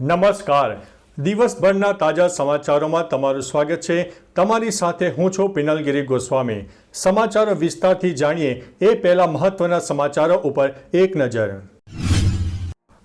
નમસ્કાર. દિવસભરના તાજા સમાચારોમાં તમારું સ્વાગત છે. તમારી સાથે હું છું પિનલગીરી ગોસ્વામી. સમાચારો વિસ્તારથી જાણીએ એ પહેલા મહત્વના સમાચારો ઉપર એક નજર.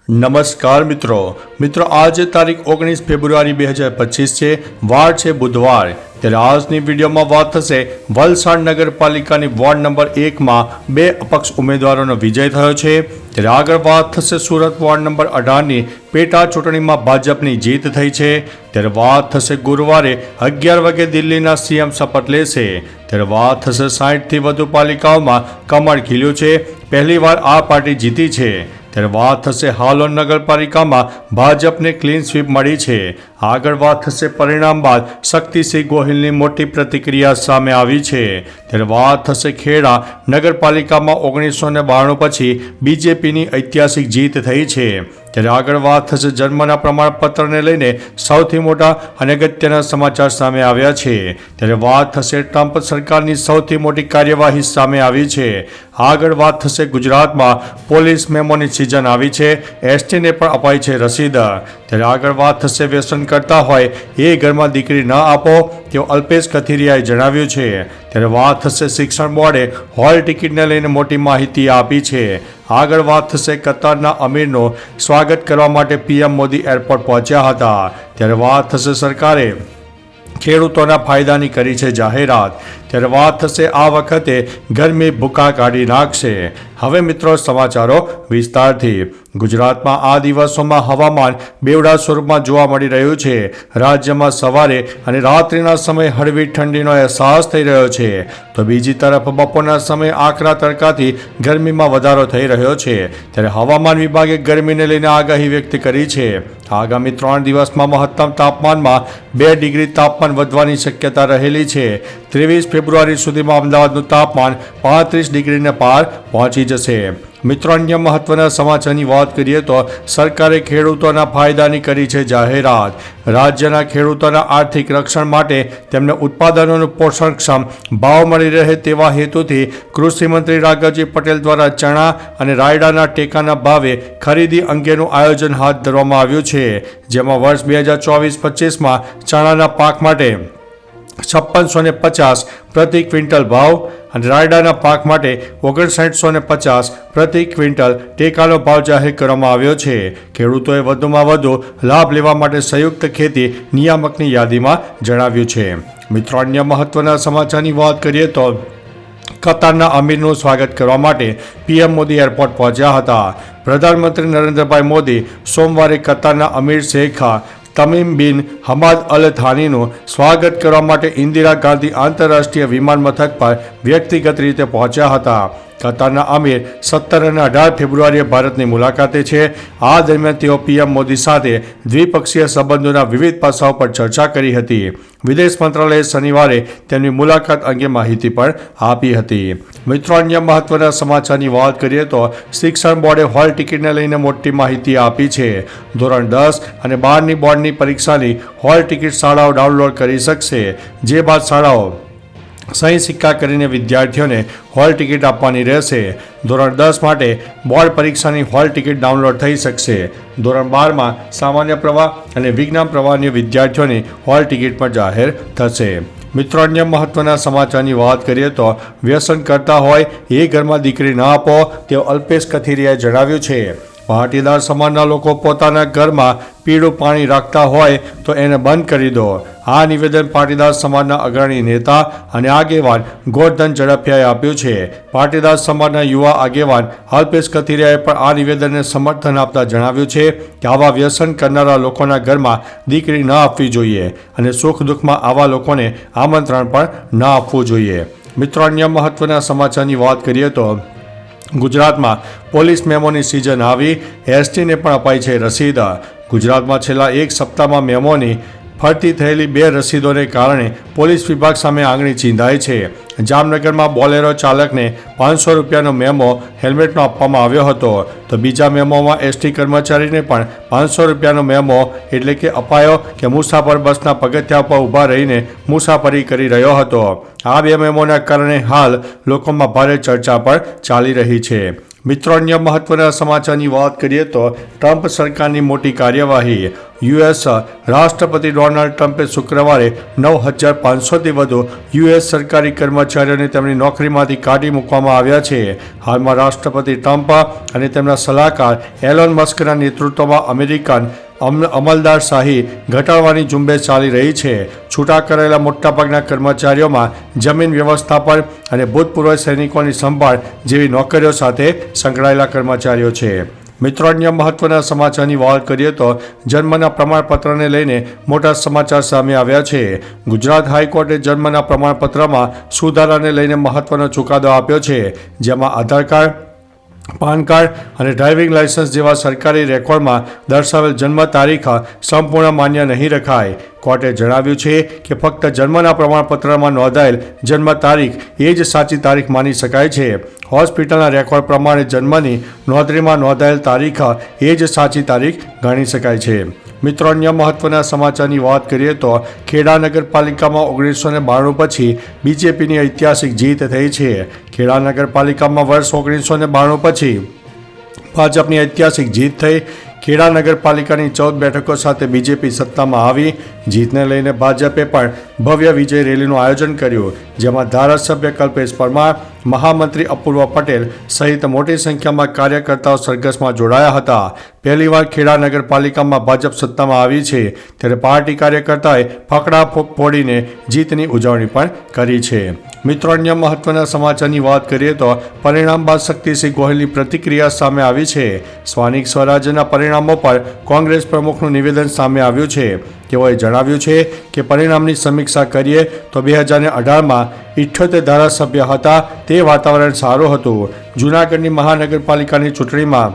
નમસ્કાર મિત્રો. મિત્રો, આજે તારીખ ઓગણીસ ફેબ્રુઆરી બે હજાર પચીસ છે. વાર છે બુધવાર. ત્યારે આજની વિડીયોમાં વાત થશે વલસાડ નગરપાલિકાની વોર્ડ નંબર એકમાં બે અપક્ષ ઉમેદવારોનો વિજય થયો છે. ત્યારે આગળ વાત થશે સુરત વોર્ડ નંબર અઢારની પેટા ચૂંટણીમાં ભાજપની જીત થઈ છે. ત્યારે વાત થશે ગુરુવારે અગિયાર વાગે દિલ્હીના સીએમ શપથ લેશે. ત્યારે વાત થશે સાહીઠથી વધુ પાલિકાઓમાં કમળ ખીલ્યું છે. પહેલીવાર આ પાર્ટી જીતી છે. ત્યારે વાત થશે હાલોલ નગરપાલિકામાં ભાજપને ક્લીન સ્વીપ મળી છે. આગળ વાત થશે પરિણામ બાદ. શક્તિસિંહ ગોહિલની મોટી પ્રતિક્રિયા સામે આવી છે. ત્યારે વાત થશે ખેડા નગરપાલિકામાં ઓગણીસો ને બાણું પછી બીજેપીની ઐતિહાસિક જીત થઈ છે. ત્યારે આગળ વાત થશે જન્મના પ્રમાણપત્રને લઈને સૌથી મોટા અને અગત્યના સમાચાર સામે આવ્યા છે. ત્યારે વાત થશે ટ્રમ્પ સરકારની સૌથી મોટી કાર્યવાહી સામે આવી છે. આગળ વાત થશે ગુજરાતમાં પોલીસ મેમોની સિઝન આવી છે. એસટીને પણ અપાઈ છે રસીદ. ત્યારે આગળ વાત થશે વ્યસન કરતા હોય એ ઘરમાં દીકરી ન આપો તેવું અલ્પેશ કથિરિયાએ જણાવ્યું છે. ત્યારે વાત થશે શિક્ષણ બોર્ડે. હોલ ટિકિટને લઈને મોટી માહિતી આપી છે. આગળ વાત થશે કતારના અમીરનું. સ્વાગત કરવા માટે પીએમ મોદી એરપોર્ટ પહોંચ્યા હતા. ત્યારે વાત થશે સરકારે. ખેડૂતોના ફાયદાની કરી છે જાહેરાત. ત્યારે વાત થશે આ વખતે ગરમી ભૂકા કાઢી નાખશે. હવે મિત્રો સમાચારો વિસ્તારથી. ગુજરાતમાં આ દિવસોમાં હવામાન બેવડા સ્વરૂપમાં જોવા મળી રહ્યું છે. રાજ્યમાં સવારે અને રાત્રિના સમયે હળવી ઠંડીનો અહેસાસ થઈ રહ્યો છે. તો બીજી તરફ બપોરના સમયે આકરા તડકાથી ગરમીમાં વધારો થઈ રહ્યો છે. ત્યારે હવામાન વિભાગે ગરમીને લઈને આગાહી વ્યક્ત કરી છે. આગામી ત્રણ દિવસમાં મહત્તમ તાપમાનમાં બે ડિગ્રી તાપમાન વધવાની શક્યતા રહેલી છે. ત્રેવીસ ફેબ્રુઆરી સુધીમાં અમદાવાદનું તાપમાન પાંત્રીસ ડિગ્રીને પાર પહોંચી જશે. મિત્રો, અન્ય મહત્વના સમાચારની વાત કરીએ તો સરકારે ખેડૂતોના ફાયદાની કરી છે જાહેરાત. રાજ્યના ખેડૂતોના આર્થિક રક્ષણ માટે તેમને ઉત્પાદનોનું પોષણક્ષમ ભાવ મળી રહે તેવા હેતુથી કૃષિમંત્રી રાઘવજી પટેલ દ્વારા ચણા અને રાયડાના ટેકાના ભાવે ખરીદી અંગેનું આયોજન હાથ ધરવામાં આવ્યું છે, જેમાં વર્ષ બે હજાર ચોવીસ પચીસમાં ચણાના પાક માટે છપ્પનસો ને પચાસ પ્રતિ ક્વિન્ટલ ભાવ અને રાયડાના પાક માટે ઓગણસાઠસો ને પચાસ પ્રતિ ક્વિન્ટલ ટેકાનો ભાવ જાહેર કરવામાં આવ્યો છે. ખેડૂતોએ વધુમાં વધુ લાભ લેવા માટે સંયુક્ત ખેતી નિયામકની યાદીમાં જણાવ્યું છે. મિત્રો, અન્ય મહત્વના સમાચારની વાત કરીએ તો કતારના અમીરનું સ્વાગત કરવા માટે પીએમ મોદી એરપોર્ટ પહોંચ્યા હતા. પ્રધાનમંત્રી નરેન્દ્રભાઈ મોદી સોમવારે કતારના અમીર શેખા તમીમ બિન હમાદ અલ થાનીનું સ્વાગત કરવા માટે ઇન્દિરા ગાંધી આંતરરાષ્ટ્રીય વિમાન મથક પર વ્યક્તિગત રીતે પહોંચ્યા હતા. કતારના અમીર સત્તર અને અઢાર ફેબ્રુઆરીએ ભારતની મુલાકાતે છે. આ દરમિયાન તેઓ પીએમ મોદી સાથે દ્વિપક્ષીય સંબંધોના વિવિધ પાસાઓ પર ચર્ચા કરી હતી. વિદેશ મંત્રાલયે શનિવારે તેમની મુલાકાત અંગે માહિતી પણ આપી હતી. મિત્રો, અન્ય મહત્વના સમાચારની વાત કરીએ તો શિક્ષણ બોર્ડે હોલ ટિકિટને લઈને મોટી માહિતી આપી છે. ધોરણ દસ અને બારની બોર્ડની પરીક્ષાની હોલ ટિકિટ શાળાઓ ડાઉનલોડ કરી શકશે. જે બાદ શાળાઓ સહી સિક્કા કરીને વિદ્યાર્થીઓને હોલ ટિકિટ આપવાની રહેશે. ધોરણ દસ માટે બોર્ડ પરીક્ષાની હોલ ટિકિટ ડાઉનલોડ થઈ શકશે. ધોરણ બારમાં સામાન્ય પ્રવાહ અને વિજ્ઞાન પ્રવાહની વિદ્યાર્થીઓની હોલ ટિકિટ પણ જાહેર થશે. મિત્રો, અન્ય મહત્વના સમાચારની વાત કરીએ તો વ્યસન કરતા હોય, એ ઘરમાં દીકરી ન આપો તેવું અલ્પેશ કથિરિયાએ જણાવ્યું છે. પાટીદાર સમાજના લોકો પોતાના ઘરમાં પીળું પાણી રાખતા હોય, તો એને બંધ કરી દો. આ નિવેદન પાટીદાર સમાજના અગ્રણી નેતા અને આગેવાન ગોરધન ઝડપિયાએ આપ્યું છે. પાટીદાર સમાજના યુવા આગેવાન અલ્પેશ કથિરિયાએ પણ આ નિવેદનને સમર્થન આપતા જણાવ્યું છે કે આવા વ્યસન કરનારા લોકોના ઘરમાં દીકરી ન આપવી જોઈએ અને સુખ દુઃખમાં આવા લોકોને આમંત્રણ પણ ન આપવું જોઈએ. મિત્રો, અન્ય મહત્વના સમાચારની વાત કરીએ તો ગુજરાતમાં પોલીસ મેમોની સિઝન આવી. એસટીને પણ અપાઈ છે રસીદ. ગુજરાતમાં છેલ્લા એક સપ્તાહમાં મેમોની ફરતી થયેલી બે રસીદોને કારણે પોલીસ વિભાગ સામે આંગળી ચીંધાય છે. જામનગરમાં બોલેરો ચાલકને પાંચસો રૂપિયાનો મેમો હેલ્મેટનો આપવામાં આવ્યો હતો. તો બીજા મેમોમાં એસટી કર્મચારીને પણ પાંચસો રૂપિયાનો મેમો, એટલે કે અપાયો કે મુસાફર બસના પગથિયા પર ઊભા રહીને મુસાફરી કરી રહ્યો હતો. આ બે મેમોના કારણે હાલ લોકોમાં ભારે ચર્ચા પણ ચાલી રહી છે. મિત્રો, અન્ય મહત્વના સમાચારની વાત કરીએ તો ટ્રમ્પ સરકારની મોટી કાર્યવાહી. યુએસ રાષ્ટ્રપતિ ડોનાલ્ડ ટ્રમ્પે શુક્રવારે નવ હજાર પાંચસોથી વધુ યુએસ સરકારી કર્મચારીઓને તેમની નોકરીમાંથી કાઢી મૂકવામાં આવ્યા છે. હાલમાં રાષ્ટ્રપતિ ટ્રમ્પ અને તેમના સલાહકાર એલોન મસ્કના નેતૃત્વમાં અમેરિકન અમ- અમલદાર શાહી ઘટાડવાની ઝુંબેશ ચાલી રહી છે. છૂટા કરેલા મોટાભાગના કર્મચારીઓમાં જમીન વ્યવસ્થાપન અને ભૂતપૂર્વ સૈનિકોની સંભાળ જેવી નોકરીઓ સાથે સંકળાયેલા કર્મચારીઓ છે. મિત્રો, અન્ય મહત્વના સમાચારની વાત કરીએ તો જન્મના પ્રમાણપત્રને લઈને મોટા સમાચાર સામે આવ્યા છે. ગુજરાત હાઈકોર્ટે જન્મના પ્રમાણપત્રમાં સુધારાને લઈને મહત્વનો ચુકાદો આપ્યો છે, જેમાં આધાર કાર્ડ પાન કાર્ડ અને ડ્રાઇવિંગ લાયસન્સ જેવા સરકારી રેકોર્ડમાં દર્શાવેલ જન્મ તારીખ સંપૂર્ણ માન્ય નહીં રખાય. કોર્ટે જણાવ્યું છે કે ફક્ત જન્મના પ્રમાણપત્રમાં નોંધાયેલ જન્મ તારીખ એ જ સાચી તારીખ માની શકાય છે. હોસ્પિટલના રેકોર્ડ પ્રમાણે જન્મની નોંધણીમાં નોંધાયેલ તારીખ એ જ સાચી તારીખ ગણી શકાય છે. મિત્રો, અન્ય મહત્વના સમાચારની વાત કરીએ તો ખેડા નગરપાલિકામાં ઓગણીસો ને બાણું પછી બીજેપીની ઐતિહાસિક જીત થઈ છે. ખેડા નગરપાલિકામાં વર્ષ ઓગણીસો ને બાણું પછી ભાજપની ઐતિહાસિક જીત થઈ. ખેડા નગરપાલિકાની ચૌદ બેઠકો સાથે બીજેપી સત્તામાં આવી. જીતને લઈને ભાજપે પણ ભવ્ય વિજય રેલીનું આયોજન કર્યું, જેમાં ધારાસભ્ય કલ્પેશ પરમાર મહામંત્રી અપૂર્વ પટેલ સહિત મોટી સંખ્યામાં કાર્યકર્તાઓ સરઘસમાં જોડાયા હતા. પહેલીવાર ખેડા નગરપાલિકામાં ભાજપ સત્તામાં આવી છે, ત્યારે પાર્ટી કાર્યકર્તાએ ફકડા ફોડીને જીતની ઉજવણી પણ કરી છે. મિત્રો, અન્ય મહત્વના સમાચારની વાત કરીએ તો પરિણામ બાદ શક્તિસિંહ ગોહિલની પ્રતિક્રિયા સામે આવી છે. સ્થાનિક સ્વરાજ્યના પરિણામો પર કોંગ્રેસ પ્રમુખનું નિવેદન સામે આવ્યું છે. તેઓએ જણાવ્યું છે કે પરિણામની સમીક્ષા કરીએ તો બે હજાર અઢારમાં ઇઠ્ઠોતેર ધારાસભ્ય હતા. તે વાતાવરણ સારું હતું. જૂનાગઢની મહાનગરપાલિકાની ચૂંટણીમાં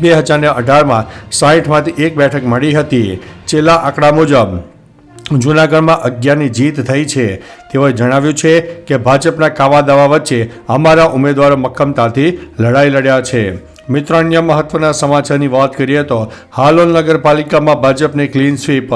બે હજાર અઢારમાં સાહીઠમાંથી એક બેઠક મળી હતી. છેલ્લા આંકડા મુજબ જૂનાગઢમાં અગિયારની જીત થઈ છે. તેઓએ જણાવ્યું છે કે ભાજપના કાવા દાવા વચ્ચે અમારા ઉમેદવારો મક્કમતાથી લડાઈ લડ્યા છે. મિત્રો અન્ય મહત્વના સમાચારની વાત કરીએ તો હાલોલ નગરપાલિકામાં ભાજપને ક્લીન સ્વીપ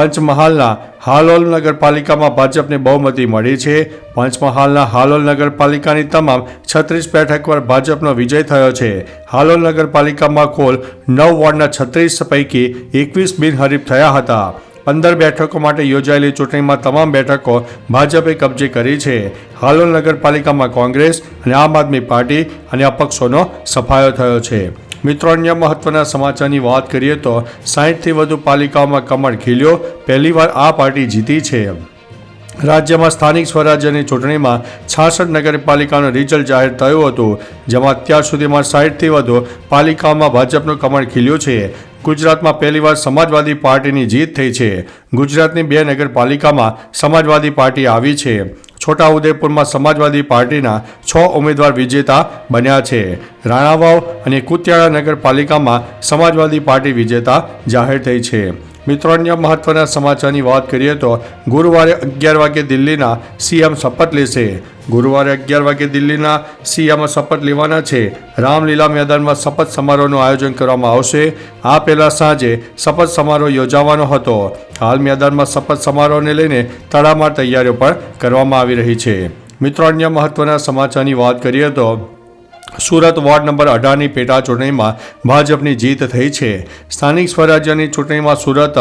પંચમહાલના હાલોલ નગરપાલિકામાં ભાજપને બહુમતી મળી છે. પંચમહાલના હાલોલ નગરપાલિકાની તમામ છત્રીસ બેઠક પર ભાજપનો વિજય થયો છે. હાલોલ નગરપાલિકામાં કુલ નવ વોર્ડના છત્રીસ પૈકી એકવીસ બિનહરીફ થયા હતા. પંદર બેઠકો માટે યોજાયેલી ચૂંટણીમાં તમામ બેઠકો ભાજપે કબજે કરી છે. હાલોલ નગરપાલિકામાં કોંગ્રેસ અને આમ આદમી પાર્ટી અને અપક્ષોનો સફાયો થયો છે. મિત્રો, અન્ય મહત્વના સમાચારની વાત કરીએ તો સાહીઠથી વધુ પાલિકાઓમાં કમળ ખીલ્યો. પહેલીવાર આ પાર્ટી જીતી છે. રાજ્યમાં સ્થાનિક સ્વરાજ્યની ચૂંટણીમાં છાસઠ નગરપાલિકાનું રિઝલ્ટ જાહેર થયું હતું, જેમાં અત્યાર સુધીમાં સાહીઠથી વધુ પાલિકાઓમાં ભાજપનું કમળ ખીલ્યું છે. ગુજરાતમાં પહેલીવાર સમાજવાદી પાર્ટીની જીત થઈ છે. ગુજરાતની બે નગરપાલિકામાં સમાજવાદી પાર્ટી આવી છે. છોટાઉદેપુરમાં સમાજવાદી પાર્ટીના છ ઉમેદવાર વિજેતા બન્યા છે. રાણાવાવ અને કુતિયાળા નગરપાલિકામાં સમાજવાદી પાર્ટી વિજેતા જાહેર થઈ છે. મિત્રો, અન્ય મહત્વના સમાચારની વાત કરીએ તો ગુરુવારે અગિયાર વાગે દિલ્હીના સીએમ શપથ લેશે. ગુરુવારે અગિયાર વાગે દિલ્હીના સિયામાં શપથ લેવાના છે. રામલીલા મેદાનમાં શપથ સમારોહનું આયોજન કરવામાં આવશે. આ પહેલા સાંજે શપથ સમારોહ યોજાવાનો હતો. હાલ મેદાનમાં શપથ સમારોહને લઈને તડામાર તૈયારીઓ પણ કરવામાં આવી રહી છે. મિત્રો, અન્ય મહત્વના સમાચારની વાત કરીએ તો સુરત વોર્ડ નંબર અઢારની પેટા ચૂંટણીમાં ભાજપની જીત થઈ છે. સ્થાનિક સ્વરાજ્યની ચૂંટણીમાં સુરત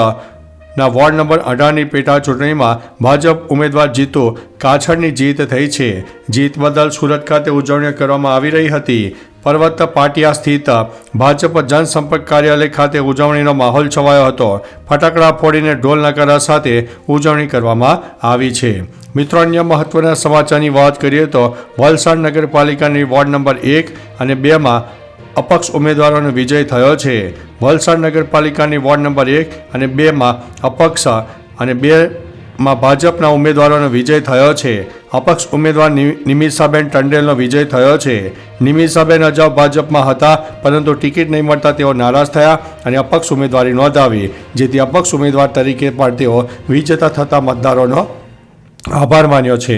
ના વોર્ડ નંબર અઢારની પેટા ચૂંટણીમાં ભાજપ ઉમેદવાર જીતો કાછડની જીત થઈ છે. જીત બદલ સુરત ખાતે ઉજવણી કરવામાં આવી રહી હતી. પર્વત પાટિયા સ્થિત ભાજપ જનસંપર્ક કાર્યાલય ખાતે ઉજવણીનો માહોલ છવાયો હતો. ફટાકડા ફોડીને ઢોલ નગારા સાથે ઉજવણી કરવામાં આવી છે. મિત્રો, અન્ય મહત્વના સમાચારની વાત કરીએ તો વલસાડ નગરપાલિકાની વોર્ડ નંબર એક અને બેમાં અપક્ષ ઉમેદવારોનો વિજય થયો છે. વલસાડ નગરપાલિકાની વોર્ડ નંબર એક અને બેમાં અપક્ષ અને બેમાં ભાજપના ઉમેદવારોનો વિજય થયો છે. અપક્ષ ઉમેદવાર નિમિષાબેન ટંડેલનો વિજય થયો છે. નિમિષાબેન અગાઉ ભાજપમાં હતા, પરંતુ ટિકિટ નહીં મળતા તેઓ નારાજ થયા અને અપક્ષ ઉમેદવારી નોંધાવી, જેથી અપક્ષ ઉમેદવાર તરીકે પણ તેઓ વિજેતા થતા મતદારોનો આભાર માન્યો છે.